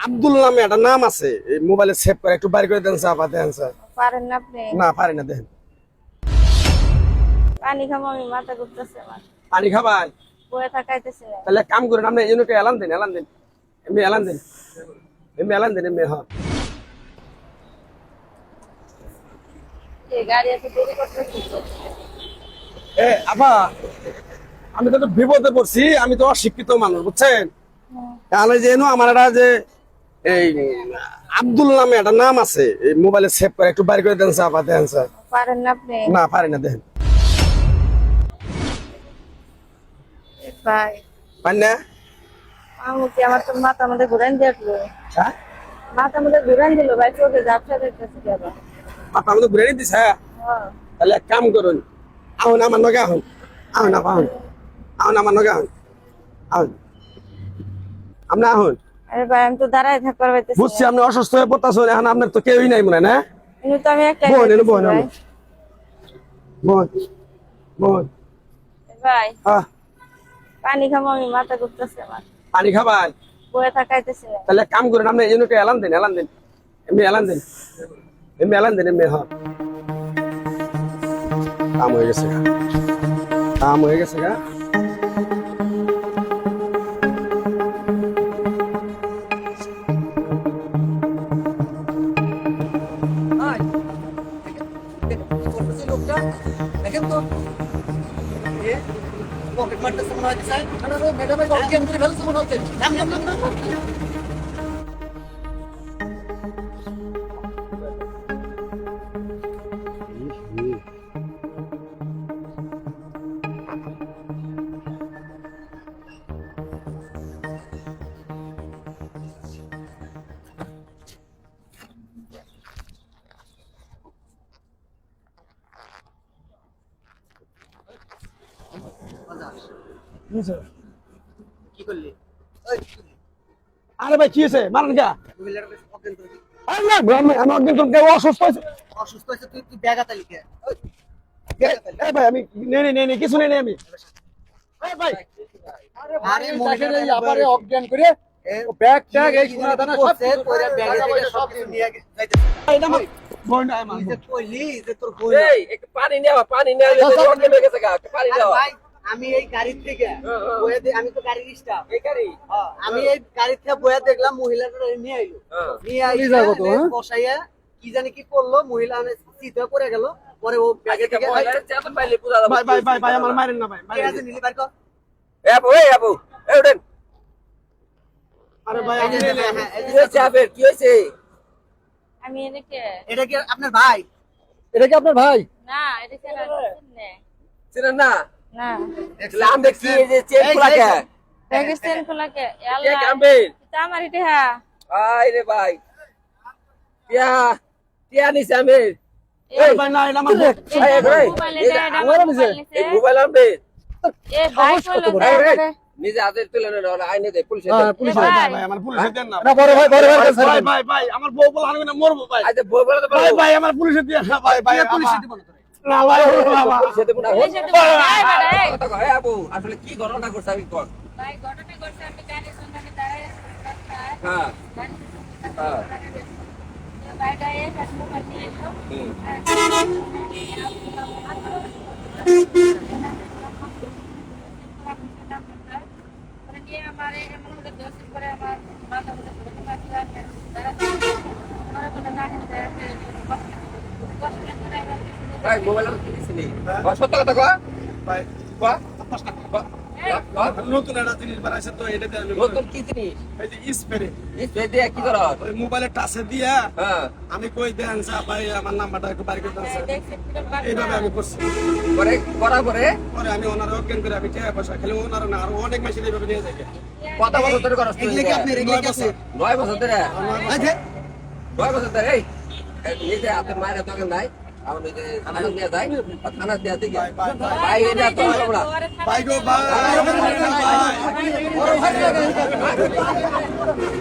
আব্দুল নামে একটা নাম আছে। এই মোবাইলে সেভ করে একটু বাইর করে দেন স্যার বা দেন স্যার পারেন না আপনি? না পারি না দেখেন পানি খাব আমি মাথা ঘুরতেছে আমার। পানি খাবাই? বয়ে থাকাইতেছি। তাহলে কাম করেন আপনি এই জন্য এলান দিন এলান দিন। এমনি এলান দিন। এমনি এলান দিন এমনি হ্যাঁ। গাড়ি এত দেরি করতেছি এ আপা আমি তো বিপদে পড়ছি আমি তো অশিক্ষিত মানুষ বুঝছেন? তাহলে যে এনো আমার যে এই আব্দুল নামে একটা নাম আছে। এই মোবাইলে সেভ করে একটু বাইর করে দেন স্যার বা দেন স্যার পারেন না আপনি? না পারি না দেখেন ভাই। পারি না? মামুকে আমার তো মাথা আমাদের ঘুরান দেখল হ্যাঁ? মাথা আমাদের ঘুরান দিল ভাই চোখে ঝাপসা দেখতেছি কেন মাথা আমাদের ঘুরে দিস হ্যাঁ? হ্যাঁ। তাহলে এক কাম করুন আহুন আমার নগে আহুন আহুন আহুন। আহুন আমার নগে আহুন আহুন। আপনি আহুন। আরে ভাই আমি তো দাঁড়ায় থাকতে পারতেছি বুঝছি আপনি অসুস্থ হয়ে পড়তেছেন এখন আপনার তো কেউই নাই মনে না? কিন্তু তো আমি একটা বোন এনে বোন এনে বোন বোন ভাই পানি খাব আমি মাথা ঘুরতেছে আমার। পানি খাবাই বয়ে থাকাইতেছি। তাহলে কাম করেন আপনি এই জন্য এলান দিন এলান দিন। এমনি এলান দিন। এমনি এলান দিন এমনি হ্যাঁ। কাম হয়ে গেছে কাম হয়ে গেছে গা। তো এ পকেট মারতেছে মনে হচ্ছে না না ম্যাডামের নাম নাম কি করলি? আরে ভাই কি হয়েছে? মারেন গা। মহিলার অজ্ঞান করে দিলি। আরে না আমি আমি একজন কেউ অসুস্থ হয়েছে। অসুস্থ হয়েছে তুই তুই ব্যাগ হাতে লিখে ভাই আমি নেই নেই নেই নেই কিছু নেই নেই আমি। ভাই। আরে মহিলার এই আবারে অজ্ঞান করে ব্যাগ ট্যাগ এই সোনা দানা সব কিছু ব্যাগে থেকে সব কিছু নিয়ে যাইতে এই না আমার বোন নাই আমার তুই যে কইলি যে তোর বই এই পানি নেওয়া পানি নেওয়া গা একটু পানি নেওয়া ভাই আমি এই গাড়ির থেকে বয়ে দে- আমি তো গাড়ির স্টাফ এই গাড়ি? আমি এই গাড়ির থেকে বয়ে দেখলাম মহিলাটা নিয়ে আইলো। হ্যাঁ। নিয়ে বসাইয়া কি জানি কি করল মহিলা সিটে পড়ে গেল পরে ও ব্যাগে থেকে ভাই ভাই ভাই ভাই আমার মারেন না ভাই আছে। নিলি বার কর। এ আপু আপু এই উঠেন। আরে ভাই আমি হ্যাঁ, কি হয়েছে আপের কি হয়েছে? আমি এটা কি আপনার ভাই? এটা কি আপনার ভাই? না এদিকে না চিনে। চিনেন না? না। দেখছি। এই যে খোলাকে। আল্লাহ হ্যাঁ রে ভাই। টিয়া টিয়া নিছে আমি। এই ভাই এটা এই, ভাই, মোবাইল নিছে। এই মোবাইল এ ভাই নিজে হাতে তুলে নেন আইনে দে পুলিশে হ্যাঁ, পুলিশ ভাই। ভাই আমার পুলিশে দেন না। না বড় ভাই বড় ভাই ভাই। ভাই ভাই আমার বউ বলে আমি না মরবো ভাই আজ বই বলে ভাই ভাই আমার পুলিশে দিয়ে না ভাই ভাই পুলিশে দিব না আসলে কি ঘটনা করছে আমি কর ভাই ঘটনা ঘটছে, আমি গাড়ির সন্ধানে দাঁড়ায় হ্যাঁ হ্যাঁ তো এসে মোবাইল নিয়ে এলো। হুম। পরে নিয়ে আমার এই এমন করে দোষী করে আমার মাথা মধ্যে ঘুরে মারছিল, আমি দাঁড়াচ্ছি। আমার কোনো গাড়ি দেয়, কষ্ট কষ্ট করে আমার কিছু ভাই মোবাইল আর কি দিছিলি ও, সত্য কথা কয়? কয় কয়, কয়। নতুন একটা জিনিস বানাইছে তো এটাতে আমি নতুন কি জিনিস? এই যে স্প্রে স্প্রে দিয়ে কি করো ওই মোবাইলে টাচে দিয়া হ্যাঁ। আমি কই দেন স্যার ভাই আমার নাম্বারটা একটু বাড়ি করে দেন বাড়ি এইভাবে আমি করছি। পরে করার পরে? পরে আমি ওনার অজ্ঞান করে আমি টাকা পয়সা খালি ওনার না আরও অনেক মেশিন এইভাবে নিয়ে যায় কত বছর ধরে করছ তুই? এগুলো কি আপনি এগুলো নয় কি বছর। নয় বছর ধরে? আচ্ছা। নয় বছর ধরে? এই এই নিজে হাতের মায়ের দোকান নাই? আমার থানা নিয়ে যায় থানা দিয়ে দিকে। ভাই, ভাই, ভাই। ভাই এটা তো আমরা। ভাই গো ভাই ভাই